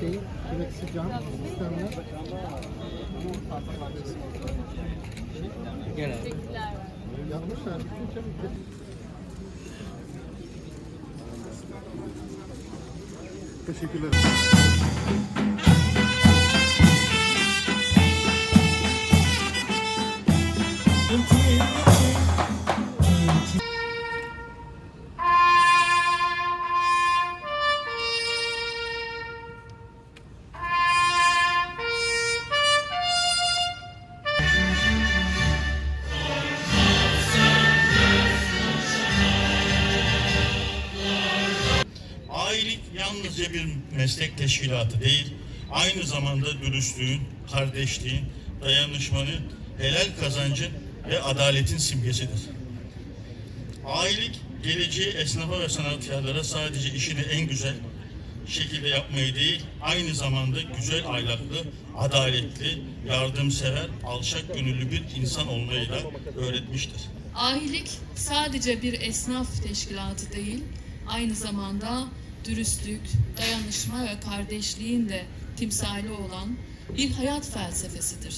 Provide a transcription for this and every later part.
şey, kireksi cam sistemler. Genel. Yanmışlar. Bütün çabuk. Teşekkürler. Yalnızca bir meslek teşkilatı değil, aynı zamanda dürüstlüğün, kardeşliğin, dayanışmanın, helal kazancın ve adaletin simgesidir. Ailelik geleceği esnafa ve sanatkarlara sadece işini en güzel şekilde yapmayı değil, aynı zamanda güzel ahlaklı, adaletli, yardımsever, alçak gönüllü bir insan olmayı da öğretmiştir. Ahilik sadece bir esnaf teşkilatı değil, aynı zamanda dürüstlük, dayanışma ve kardeşliğin de timsali olan bir hayat felsefesidir.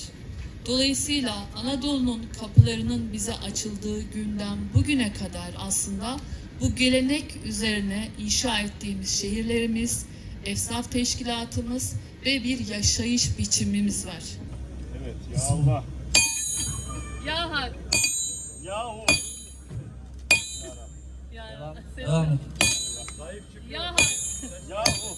Dolayısıyla Anadolu'nun kapılarının bize açıldığı günden bugüne kadar aslında bu gelenek üzerine inşa ettiğimiz şehirlerimiz, esnaf teşkilatımız ve bir yaşayış biçimimiz var. Evet ya Allah. Ya hak. Yahu. Ya, Devam et. Ya hak. Yahu.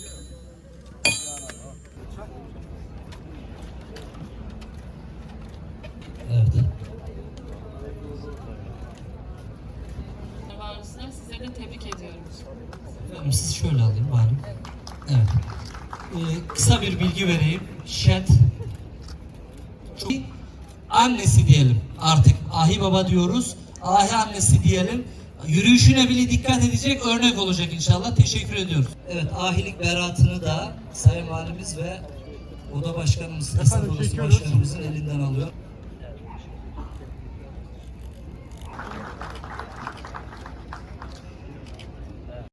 Evet. Varlısına sizleri tebrik ediyorum. Efendim siz şöyle alayım bari. Evet. Ee, kısa bir bilgi vereyim. Şet annesi diyelim artık. Ahi baba diyoruz. Ahi annesi diyelim. Yürüyüşüne bile dikkat edecek örnek olacak inşallah. Teşekkür ediyoruz. Evet ahilik beratını da Sayın Valimiz ve Oda Başkanımız, çekiyoruz. Başkanımızın elinden alıyor.